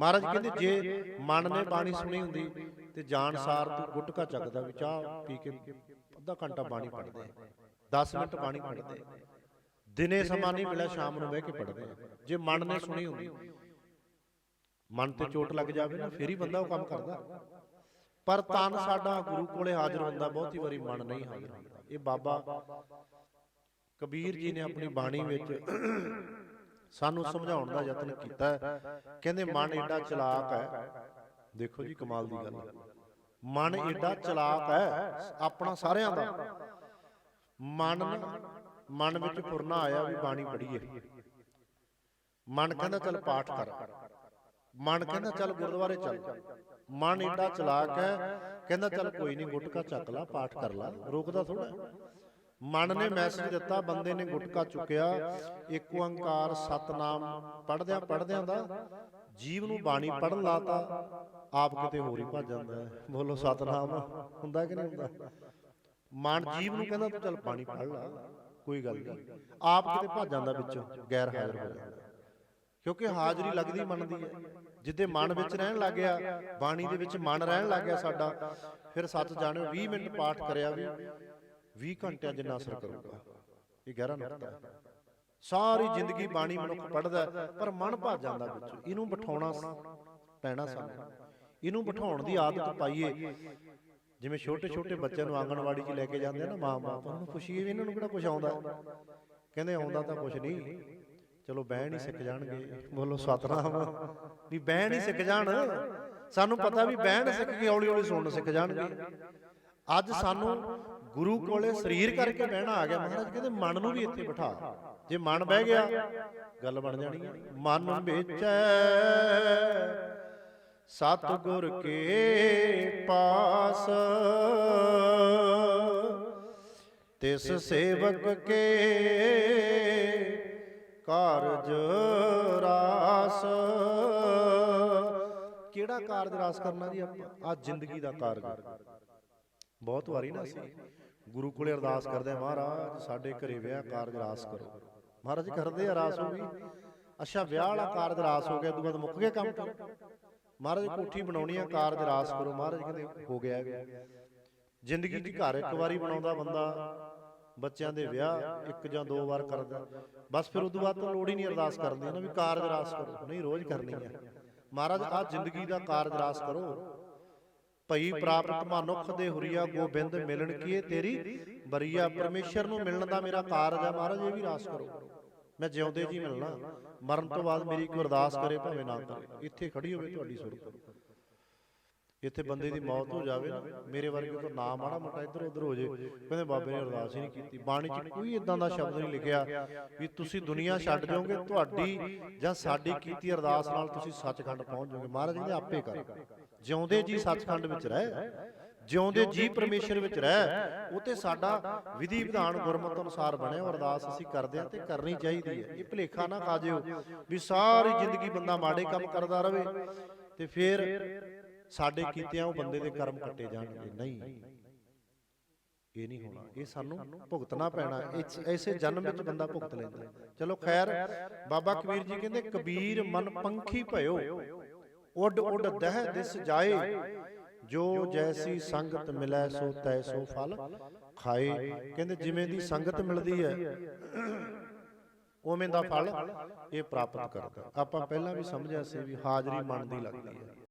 ਮਹਾਰਾਜ ਕਹਿੰਦੇ ਜੇ ਮਨ ਨੇ ਬਾਣੀ ਸੁਣੀ ਹੁੰਦੀ ਤੇ ਜਾਣਸਾਰ ਤੂੰ ਗੁਟਕਾ ਚੱਕਦਾ ਵੀ ਚਾਹ ਪੀ ਕੇ ਅੱਧਾ ਘੰਟਾ ਬਾਣੀ ਪੜ੍ਹਦੇ 10 ਮਿੰਟ ਬਾਣੀ ਪੜ੍ਹਦੇ ਦਿਨੇ ਸਮਾਂ ਨਹੀਂ ਮਿਲਿਆ ਸ਼ਾਮ ਨੂੰ ਬਹਿ ਕੇ ਪੜ੍ਹਦੇ ਜੇ ਮਨ ਨੇ ਸੁਣੀ ਹੁੰਦੀ ਮਨ ਤੇ ਚੋਟ ਲੱਗ ਜਾਵੇ ਨਾ ਫੇਰ ਹੀ ਬੰਦਾ ਉਹ ਕੰਮ ਕਰਦਾ। ਪਰ ਤਨ ਸਾਡਾ ਗੁਰੂ ਕੋਲੇ ਹਾਜ਼ਰ ਹੁੰਦਾ ਬਹੁਤੀ ਵਾਰੀ ਮਨ ਨਹੀਂ ਹਾਜ਼ਰ ਹੁੰਦਾ। ਇਹ ਬਾਬਾ ਕਬੀਰ ਜੀ ਨੇ ਆਪਣੀ ਬਾਣੀ ਵਿੱਚ ਸਾਨੂੰ ਸਮਝਾਉਣ ਦਾ ਯਤਨ ਕੀਤਾ। ਕਹਿੰਦੇ ਮਨ ਏਡਾ ਚਲਾਕ ਹੈ। ਦੇਖੋ ਜੀ ਕਮਾਲ ਦੀ ਗੱਲ ਹੈ। ਮਨ ਏਡਾ ਚਲਾਕ ਹੈ। ਆਪਣਾ ਸਾਰਿਆਂ ਦਾ। ਮਨ ਮਨ ਵਿੱਚ ਫੁਰਨਾ ਆਇਆ ਵੀ ਬਾਣੀ ਪੜ੍ਹੀਏ। ਮਨ ਕਹਿੰਦਾ ਚੱਲ ਪਾਠ ਕਰ। ਮਨ ਕਹਿੰਦਾ ਚੱਲ ਗੁਰਦੁਆਰੇ ਚੱਲ। ਮਨ ਏਡਾ ਚਲਾਕ ਹੈ। ਕਹਿੰਦਾ ਚੱਲ ਕੋਈ ਨਹੀਂ ਗੁਟਕਾ ਚੱਕ ਲਾ ਪਾਠ ਕਰ ਲਾ। ਰੋਕਦਾ ਥੋੜਾ ਮਨ ਨੇ ਮੈਸੇਜ ਦਿੱਤਾ ਬੰਦੇ ਨੇ ਗੁਟਕਾ ਚੁੱਕਿਆ। ਇੱਕ ਓੰਕਾਰ ਸਤਨਾਮ ਪੜਦਿਆਂ ਪੜਦਿਆਂ ਦਾ ਜੀਵ ਨੂੰ ਬਾਣੀ ਪੜਨ ਲਾਤਾ ਆਪ ਕਿਤੇ ਹੋਰ ਹੀ ਭੱਜ ਜਾਂਦਾ ਬੋਲੋ ਸਤਨਾਮ। ਹੁੰਦਾ ਕਿ ਨਹੀਂ ਹੁੰਦਾ? ਮਨ ਜੀਵ ਨੂੰ ਕਹਿੰਦਾ ਤੂੰ ਚੱਲ ਬਾਣੀ ਪੜ ਲਾ। ਕੋਈ ਗੱਲ ਨਹੀਂ। ਆਪ ਕਿਤੇ ਭੱਜ ਜਾਂਦਾ ਵਿੱਚੋਂ ਗੈਰ ਹਾਜ਼ਰ ਹੋ ਜਾਂਦਾ। ਕਿਉਂਕਿ ਹਾਜ਼ਰੀ ਲੱਗਦੀ ਮਨ ਦੀ ਹੈ। ਜਿੱਦੇ ਮਨ ਵਿੱਚ ਰਹਿਣ ਲੱਗ ਗਿਆ ਬਾਣੀ ਦੇ ਵਿੱਚ ਮਨ ਰਹਿਣ ਲੱਗ ਗਿਆ ਸਾਡਾ ਫਿਰ ਸੱਚ ਜਾਣਿਓ 20 ਮਿੰਟ ਪਾਠ ਕਰਿਆ ਵੀ। 20 ਘੰਟਿਆਂ ਜਿੰਨਾ ਅਸਰ ਕਰੂਗਾ। ਇਹ ਗਹਿਰਾ ਨੁਕਤਾ ਹੈ। ਸਾਰੀ ਜ਼ਿੰਦਗੀ ਬਾਣੀ ਮਨੁੱਖ ਪੜਦਾ ਪਰ ਮਨ ਭੱਜ ਜਾਂਦਾ ਵਿੱਚ। ਇਹਨੂੰ ਬਿਠਾਉਣਾ ਪੈਣਾ ਸਾਨੂੰ। ਇਹਨੂੰ ਬਿਠਾਉਣ ਦੀ ਆਦਤ ਪਾਈਏ। ਜਿਵੇਂ ਛੋਟੇ ਛੋਟੇ ਬੱਚਿਆਂ ਨੂੰ ਆਂਗਣਵਾੜੀ 'ਚ ਲੈ ਕੇ ਜਾਂਦੇ ਆ ਨਾ ਮਾਂ-ਬਾਪ ਉਹਨਾਂ ਨੂੰ ਪੁੱਛੀਏ ਵੀ ਇਹਨਾਂ ਨੂੰ ਕਿਹੜਾ ਕੁਝ ਆਉਂਦਾ? ਕਹਿੰਦੇ ਆਉਂਦਾ ਤਾਂ ਕੁਝ ਨਹੀਂ। ਚਲੋ ਬਹਿਣ ਹੀ ਸਿੱਖ ਜਾਣਗੇ। ਬੋਲੋ ਸਤਨਾਮ। ਵੀ ਬਹਿਣ ਹੀ ਸਿੱਖ ਜਾਣ। ਸਾਨੂੰ ਪਤਾ ਵੀ ਬਹਿਣ ਸਿੱਖ ਕੇ ਹੌਲੀ ਹੌਲੀ ਸੁਣਨ ਸਿੱਖ ਜਾਣਗੇ। ਅੱਜ ਸਾਨੂੰ ਗੁਰੂ ਕੋਲੇ ਸਰੀਰ ਕਰਕੇ ਬਹਿਣਾ ਆ ਗਿਆ। ਮਹਾਰਾਜ ਕਹਿੰਦੇ, ਮਨ ਨੂੰ ਵੀ ਇੱਥੇ ਬਿਠਾ। ਜੇ ਮਨ ਬਹਿ ਗਿਆ, ਗੱਲ ਬਣ ਜਾਣੀ ਹੈ ਮਨ ਵਿੱਚੈ ਸਤਿਗੁਰ ਕੇ ਪਾਸ, ਤਿਸ ਸੇਵਕ ਕੇ ਕਾਰਜ ਰਾਸ। ਕਿਹੜਾ ਕਾਰਜ ਰਾਸ ਕਰਨਾ ਜੀ ਆਪਾਂ? ਆ ਜ਼ਿੰਦਗੀ ਦਾ ਕਾਰਜ। ਬਹੁਤ ਵਾਰੀ ਨਾ ਅਸੀਂ ਗੁਰੂ ਕੋਲੇ ਅਰਦਾਸ ਕਰਦੇ ਆ ਮਹਾਰਾਜ, ਸਾਡੇ ਘਰੇ ਵਿਆਹ ਕਾਰਜ ਰਾਸ ਕਰੋ। ਮਹਾਰਾਜ ਕਰਦੇ ਆ ਰਾਸ ਹੋ ਗਈ ਅੱਛਾ, ਵਿਆਹ ਵਾਲਾ ਕਾਰਜ ਰਾਸ ਹੋ ਗਿਆ ਦੂਆ ਮੁੱਕ ਗਿਆ ਕੰਮ। ਮਹਾਰਾਜ, ਕੋਠੀ ਬਣਾਉਣੀ ਆ ਕਾਰਜ ਰਾਸ ਕਰੋ। ਮਹਾਰਾਜ ਕਹਿੰਦੇ, ਹੋ ਗਿਆ ਜ਼ਿੰਦਗੀ 'ਚ ਘਰ ਇੱਕ ਵਾਰੀ ਬਣਾਉਂਦਾ ਬੰਦਾ, ਬੱਚਿਆਂ ਦੇ ਵਿਆਹ ਇੱਕ ਜਾਂ ਦੋ ਵਾਰ ਕਰਦਾ। ਬਸ ਫਿਰ ਉਦੋਂ ਬਾਅਦ ਤਾਂ ਲੋੜ ਹੀ ਨਹੀਂ ਅਰਦਾਸ ਕਰਨ ਦੀ ਨਾ ਵੀ ਕਾਰਜ ਰਾਸ ਕਰੋ। ਨਹੀਂ, ਰੋਜ਼ ਕਰਨੀ ਹੈ। ਮਹਾਰਾਜ ਆ ਜ਼ਿੰਦਗੀ ਦਾ ਕਾਰਜ ਰਾਸ ਕਰੋ। ਭਈ ਪ੍ਰਾਪਤ ਮਨੁੱਖ ਦੇ ਹੁਰੀਆ ਗੋਬਿੰਦ ਮਿਲਣ ਕੀਏ ਤੇਰੀ? ਬਰੀਆ ਪਰਮੇਸ਼ਰ ਨੂੰ ਮਿਲਣ ਦਾ ਮੇਰਾ ਕਾਰਜ ਆ ਮਹਾਰਾਜ ਇਹ ਵੀ ਰਾਸ ਕਰੋ। ਮੈਂ ਜਿਉਂਦੇ ਜੀ ਮਿਲਣਾ ਮਰਨ ਤੋਂ ਬਾਅਦ ਮੇਰੀ ਕੋਈ ਅਰਦਾਸ ਕਰੇ ਭਾਵੇਂ ਨਾ ਕਰੇ। ਇੱਥੇ ਖੜੀ ਹੋਵੇ ਤੁਹਾਡੀ ਸੁਰਤ। ਇੱਥੇ ਬੰਦੇ ਦੀ ਮੌਤ ਹੋ ਜਾਵੇ ਮੇਰੇ ਵਰਗੇ ਤੋਂ ਨਾ ਮਾੜਾ ਮੋਟਾ ਇੱਧਰ ਉੱਧਰ ਹੋ ਜੇ। ਕਹਿੰਦੇ ਬਾਬੇ ਨੇ ਅਰਦਾਸ ਹੀ ਨਹੀਂ ਕੀਤੀ। ਬਾਣੀ 'ਚ ਕੋਈ ਇਦਾਂ ਦਾ ਸ਼ਬਦ ਨਹੀਂ ਲਿਖਿਆ ਵੀ ਤੁਸੀਂ ਦੁਨੀਆ ਛੱਡ ਜਾਓਗੇ ਤੁਹਾਡੀ ਜਾਂ ਸਾਡੀ ਕੀਤੀ ਅਰਦਾਸ ਨਾਲ ਤੁਸੀਂ ਸੱਚਖੰਡ ਪਹੁੰਚ ਜਾਓਗੇ ਮਹਾਰਾਜ ਕਹਿੰਦੇ ਆਪੇ ਕਰ ਜਿਉਂਦੇ ਜੀ ਸੱਚਖੰਡ ਵਿੱਚ ਰਹਿ, ਜਿਉਂਦੇ ਜੀ ਪਰਮੇਸ਼ਰ ਵਿੱਚ ਰਹਿ ਉਹ ਤੇ ਸਾਡਾ ਵਿਧੀ ਵਿਧਾਨ ਗੁਰਮਤ ਅਨੁਸਾਰ ਬਣਿਆ ਅਰਦਾਸ ਅਸੀਂ ਕਰਦੇ ਹਾਂ ਤੇ ਕਰਨੀ ਚਾਹੀਦੀ ਹੈ। ਇਹ ਭਲੇਖਾ ਨਾ ਖਾ ਜਿਓ ਵੀ ਸਾਰੀ ਜ਼ਿੰਦਗੀ ਬੰਦਾ ਮਾੜੇ ਕੰਮ ਕਰਦਾ ਰਵੇ ਤੇ ਫਿਰ ਸਾਡੇ ਕੀਤਿਆਂ ਉਹ ਬੰਦੇ ਦੇ ਕਰਮ ਕੱਟੇ ਜਾਣਗੇ। ਨਹੀਂ, ਇਹ ਨਹੀਂ ਹੋਣਾ। ਇਹ ਸਾਨੂੰ ਭੁਗਤਣਾ ਪੈਣਾ। ਇਸ- ਐਸੇ ਜਨਮ ਵਿੱਚ ਬੰਦਾ ਭੁਗਤ ਲੈਂਦਾ। ਚਲੋ ਖੈਰ, ਬਾਬਾ ਕਬੀਰ ਜੀ ਕਹਿੰਦੇ, ਕਬੀਰ ਮਨ ਪੰਖੀ ਭਇਓ। ਉੱਡ ਉੱਡ ਦਹਿ ਦਿਸ ਜਾਏ। ਜੋ ਜੈਸੀ ਸੰਗਤ ਮਿਲੈ ਸੋ ਤੈ ਸੋ ਫਲ ਖਾਏ। ਕਹਿੰਦੇ ਜਿਵੇਂ ਦੀ ਸੰਗਤ ਮਿਲਦੀ ਹੈ ਉਵੇਂ ਦਾ ਫਲ ਇਹ ਪ੍ਰਾਪਤ ਕਰਦਾ। ਆਪਾਂ ਪਹਿਲਾਂ ਵੀ ਸਮਝਿਆ ਸੀ ਵੀ ਹਾਜ਼ਰੀ ਮਨ ਦੀ ਲੱਗਦੀ ਹੈ।